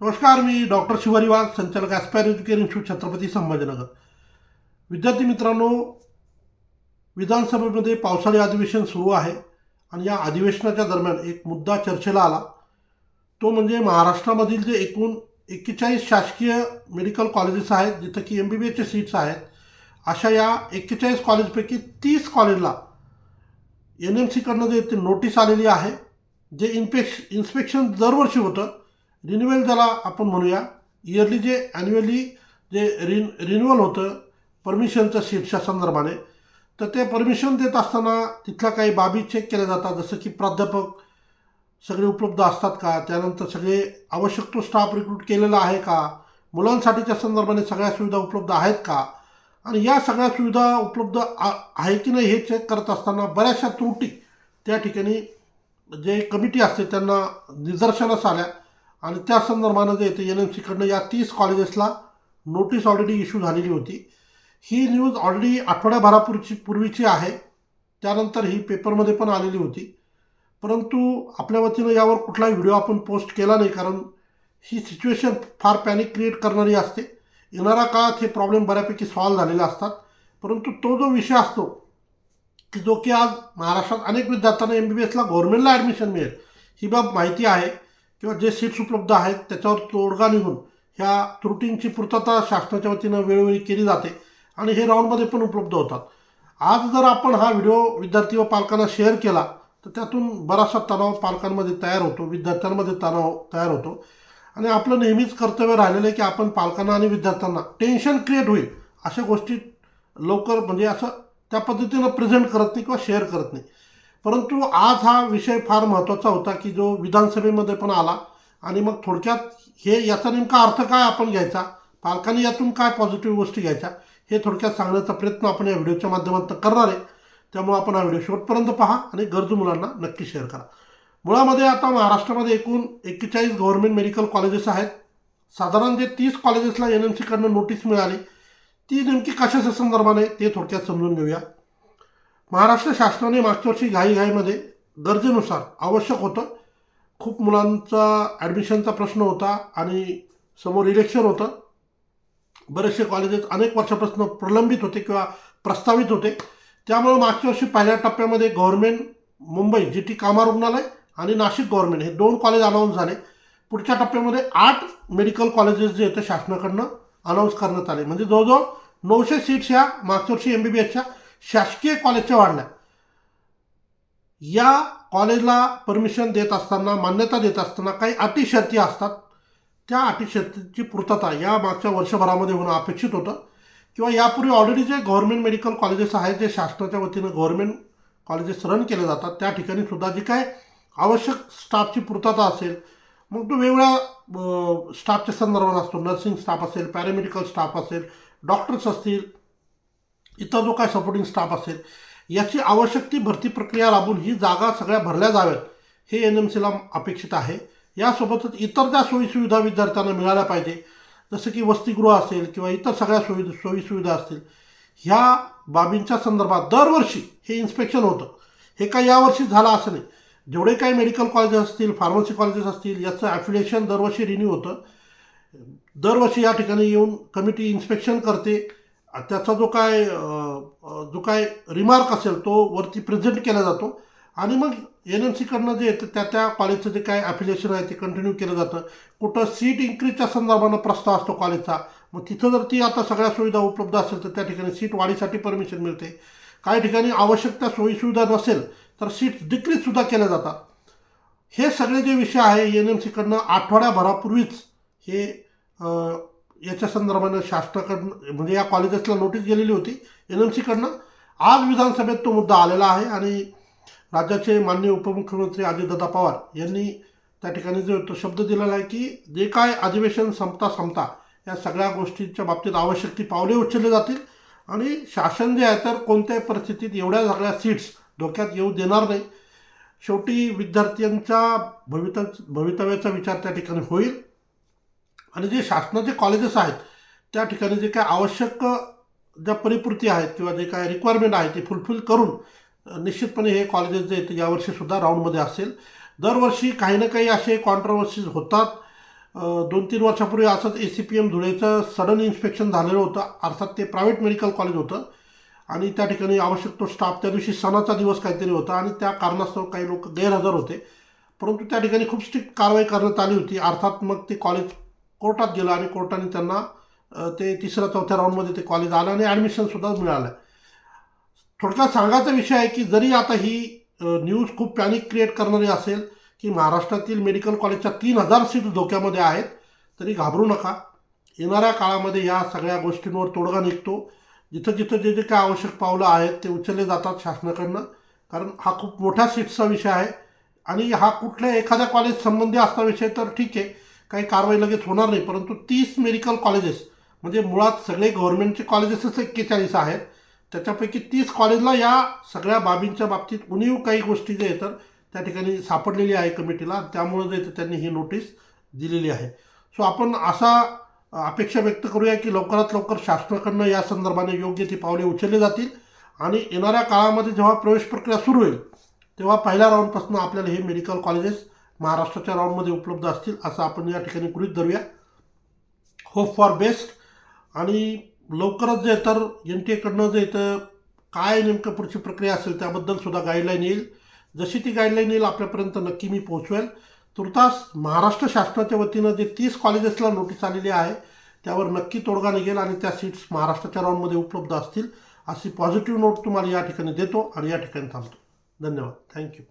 नमस्कार मी डॉक्टर शिवारी वाघ संचालक aspire education institute Chhatrapati Sambhajinagar. विद्यार्थी मित्रांनो विधानसभेमध्ये पावसाळी अधिवेशन सुरू आहे आणि या अधिवेशनाच्या दरम्यान एक मुद्दा चर्चेला आला. तो म्हणजे महाराष्ट्रामधील जे एकूण एक्केचाळीस शासकीय मेडिकल कॉलेजेस आहेत जिथं की एम बी बी एसचे सीट्स आहेत अशा या एक्केचाळीस कॉलेजपैकी तीस कॉलेजला एन एम सीकडनं जे ते नोटीस आलेली आहे जे इन्पेक्श इन्स्पेक्शन दरवर्षी होतं रिन्युअल ज्याला आपण म्हणूया. इयरली जे ॲन्युअली जे रिन रिन्युअल होतं परमिशनचं सीटच्या संदर्भाने तर ते परमिशन देत असताना तिथल्या काही बाबी चेक केल्या जातात. जसं की प्राध्यापक सगळे उपलब्ध असतात का? त्यानंतर सगळे आवश्यक तो स्टाफ रिक्रूट केलेला आहे का? मुलांसाठीच्या संदर्भाने सगळ्या सुविधा उपलब्ध आहेत का? आणि या सगळ्या सुविधा उपलब्ध आ- आहे की नाही हे चेक करत असताना बऱ्याचशा त्रुटी त्या ठिकाणी जे कमिटी असते त्यांना निदर्शनास आल्या. आणि त्या संदर्भानं जे येते एन एम सीकडनं या तीस कॉलेजेसला नोटीस ऑलरेडी इश्यू झालेली होती. ही न्यूज ऑलरेडी आठवड्याभरापूर्वीची पूर्वीची आहे. त्यानंतर ही पेपरमध्ये पण आलेली होती. परंतु आपल्या वतीनं यावर कुठलाही व्हिडिओ आपण पोस्ट केला नाही कारण ही सिच्युएशन फार पॅनिक क्रिएट करणारी असते. येणाऱ्या काळात हे प्रॉब्लेम बऱ्यापैकी सॉल्व्ह झालेले असतात. परंतु तो जो विषय असतो की जो की आज महाराष्ट्रात अनेक विद्यार्थ्यांना एम बी बी एसला गव्हर्नमेंटला ॲडमिशन मिळेल ही बाब माहिती आहे. किंवा जे सीट्स उपलब्ध आहेत त्याच्यावर तोडगा निघून ह्या त्रुटींची पूर्तता शासनाच्या वतीनं वेळोवेळी केली जाते आणि हे राऊंडमध्ये पण उपलब्ध होतात. आज जर आपण हा व्हिडिओ विद्यार्थी व पालकांना शेअर केला तर त्यातून बराचसा तणाव पालकांमध्ये तयार होतो विद्यार्थ्यांमध्ये तणाव तयार होतो. आणि आपलं नेहमीच कर्तव्य राहिलेलं आहे की आपण पालकांना आणि विद्यार्थ्यांना टेन्शन क्रिएट होईल अशा गोष्टी लवकर म्हणजे असं त्या पद्धतीनं प्रेझेंट करत नाही किंवा शेअर करत नाही. परंतु आज हा विषय फार महत्त्वाचा होता की जो विधानसभेमध्ये पण आला आणि मग थोडक्यात हे याचा नेमका अर्थ काय आपण घ्यायचा? पालकांनी यातून काय पॉझिटिव्ह गोष्टी घ्यायच्या? हे थोडक्यात सांगण्याचा प्रयत्न आपण या व्हिडिओच्या माध्यमातून करणार आहे. त्यामुळे आपण हा व्हिडिओ शेवटपर्यंत पहा आणि गरजू मुलांना नक्की शेअर करा. मुळामध्ये आता महाराष्ट्रामध्ये एकूण एक्केचाळीस गव्हर्नमेंट मेडिकल कॉलेजेस आहेत. साधारण जे तीस कॉलेजेसला एन एम सीकडनं नोटीस मिळाली ती नेमकी कशाच्या संदर्भाने ते थोडक्यात समजून घेऊया. महाराष्ट्र शासनाने मागच्या वर्षी घाईघाईमध्ये गरजेनुसार आवश्यक होतं. खूप मुलांचा ॲडमिशनचा प्रश्न होता आणि समोर इलेक्शन होतं. बरेचसे कॉलेजेस अनेक वर्षापासून प्रलंबित होते किंवा प्रस्तावित होते. त्यामुळे मागच्या वर्षी पहिल्या टप्प्यामध्ये गव्हर्नमेंट मुंबई जी टी कामा रुग्णालय आणि नाशिक गव्हर्नमेंट हे दोन कॉलेज अनाऊन्स झाले. पुढच्या टप्प्यामध्ये आठ मेडिकल कॉलेजेस जे आहेत शासनाकडनं अनाऊन्स करण्यात आले. म्हणजे जवळजवळ नऊशे सीट्स ह्या मागच्या वर्षी एम बी बी एसच्या शासकीय कॉलेजच्या वाढल्या या कॉलेजला परमिशन देत असताना मान्यता देत असताना काही अटी शर्ती असतात. त्या अटी शर्तीची पूर्तता या मागच्या वर्षभरामध्ये होणं अपेक्षित होतं. किंवा यापूर्वी ऑलरेडी जे गव्हर्नमेंट मेडिकल कॉलेजेस आहेत जे शासनाच्या वतीनं गव्हर्नमेंट कॉलेजेस रन केले जातात त्या ठिकाणी सुद्धा जी काय आवश्यक स्टाफची पूर्तता असेल मग तो वेगवेगळ्या स्टाफच्या संदर्भात असतो. नर्सिंग स्टाफ असेल पॅरामेडिकल स्टाफ असेल डॉक्टर्स असतील इतर जो काय सपोर्टिंग स्टाफ असेल याची आवश्यक ती भरती प्रक्रिया राबून ही जागा सगळ्या भरल्या जाव्यात हे एन एम सीला अपेक्षित आहे. यासोबतच इतर ज्या सोयीसुविधा विद्यार्थ्यांना मिळाल्या पाहिजे जसं की वसतिगृह असेल किंवा इतर सगळ्या सोयी सोयीसुविधा असतील ह्या बाबींच्या संदर्भात दरवर्षी हे इन्स्पेक्शन होतं. हे काय यावर्षी झालं असं नाही. जेवढे काही मेडिकल कॉलेजेस असतील फार्मसी कॉलेजेस असतील याचं ॲफिलिएशन दरवर्षी रिन्यू होतं. दरवर्षी या ठिकाणी येऊन कमिटी इन्स्पेक्शन करते. त्याचा जो काय जो काय रिमार्क असेल तो वरती प्रेझेंट केला जातो. आणि मग एन एम सीकडनं जे येतं त्या त्या कॉलेजचं जे काय ॲफिलिएशन आहे ते कंटिन्यू केलं जातं. कुठं सीट इन्क्रीजच्या संदर्भानं प्रस्ताव असतो कॉलेजचा मग तिथं जर ती आता सगळ्या सुविधा उपलब्ध असेल तर त्या ठिकाणी सीट वाढीसाठी परमिशन मिळते. काही ठिकाणी आवश्यक त्या सोयीसुविधा नसेल तर सीट्स डिक्रीजसुद्धा केल्या जातात. हे सगळे जे विषय आहे एन एम सीकडनं आठवड्याभरापूर्वीच हे याच्या संदर्भानं शासनाकडनं म्हणजे या कॉलेजेसला नोटीस गेलेली होती एन एम सीकडनं. आज विधानसभेत तो मुद्दा आलेला आहे आणि राज्याचे माननीय उपमुख्यमंत्री अजितदादा पवार यांनी त्या ठिकाणी जो तो शब्द दिलेला आहे की जे काय अधिवेशन संपता संपता या सगळ्या गोष्टींच्या बाबतीत आवश्यक ती पावले उचलली जातील. आणि शासन जे आहे तर कोणत्याही परिस्थितीत एवढ्या सगळ्या सीट्स धोक्यात येऊ देणार नाही. शेवटी विद्यार्थ्यांच्या भवित भवितव्याचा विचार त्या ठिकाणी होईल. आणि जे शासनाचे कॉलेजेस आहेत त्या ठिकाणी जे काय आवश्यक ज्या परिपूर्ती आहेत किंवा जे काय रिक्वायरमेंट आहे ती फुलफिल करून निश्चितपणे हे कॉलेजेस जे आहेत यावर्षीसुद्धा राऊंडमध्ये असेल. दरवर्षी काही ना काही असे कॉन्ट्रोवर्सीज होतात. दोन तीन वर्षापूर्वी असंच ए सी पी एम धुळेचं सडन इन्स्पेक्शन झालेलं होतं. अर्थात ते प्रायव्हेट मेडिकल कॉलेज होतं. आणि त्या ठिकाणी आवश्यक तो स्टाफ त्या दिवशी सणाचा दिवस काहीतरी होता आणि त्या कारणास्तव काही लोक गैरहजर होते. परंतु त्या ठिकाणी खूप स्ट्रिक्ट कारवाई करण्यात आली होती. अर्थात मग ते कॉलेज कोर्टात गेलं आणि कोर्टाने त्यांना ते तिसऱ्या चौथ्या राऊंडमध्ये ते कॉलेज आलं आणि ॲडमिशनसुद्धा मिळालं. थोडक्यात सांगायचा विषय आहे की जरी आता ही न्यूज खूप पॅनिक क्रिएट करणारी असेल की महाराष्ट्रातील मेडिकल कॉलेजच्या तीन हजार सीट्स धोक्यामध्ये आहेत तरी घाबरू नका. येणाऱ्या काळामध्ये या सगळ्या गोष्टींवर तोडगा निघतो. जिथं जिथं जे जे काय आवश्यक पावलं आहेत ते उचलले जातात शासनाकडनं. कारण हा खूप मोठ्या सीट्सचा विषय आहे. आणि हा कुठल्या एखाद्या कॉलेज संबंधी असता विषय तर ठीक आहे. काही कारवाई लगेच होणार नाही परंतु तीस मेडिकल कॉलेजेस म्हणजे मुळात सगळे गव्हर्नमेंटचे कॉलेजेसच एक्केचाळीस आहेत. त्याच्यापैकी तीस कॉलेजला या सगळ्या बाबींच्या बाबतीत उणीव काही गोष्टी जे आहेत तर त्या ठिकाणी सापडलेली आहे कमिटीला. त्यामुळं जे तर त्यांनी ही नोटीस दिलेली आहे. सो आपण असा अपेक्षा व्यक्त करूया की लवकरात लवकर शासनाकडनं या संदर्भाने योग्य ती पावले उचलली जातील. आणि येणाऱ्या काळामध्ये जेव्हा प्रवेश प्रक्रिया सुरू होईल तेव्हा पहिल्या राऊंडपासून आपल्याला हे मेडिकल कॉलेजेस महाराष्ट्राच्या राऊंडमध्ये उपलब्ध असतील असं आपण या ठिकाणी गृहित धरूया. होप फॉर बेस्ट आणि लवकरच जे तर एन टी एकडनं जे इथं काय नेमकं पुढची प्रक्रिया असेल त्याबद्दल सुद्धा गाईडलाईन येईल. जशी ती गाईडलाईन येईल आपल्यापर्यंत नक्की मी पोहोचवेल. तुर्तास महाराष्ट्र शासनाच्या वतीनं जे तीस कॉलेजेसला नोटीस आलेली आहे त्यावर नक्की तोडगा निघेल आणि त्या सीट्स महाराष्ट्राच्या राऊंडमध्ये उपलब्ध असतील अशी पॉझिटिव्ह नोट तुम्हाला या ठिकाणी देतो आणि या ठिकाणी थांबतो. धन्यवाद. थँक्यू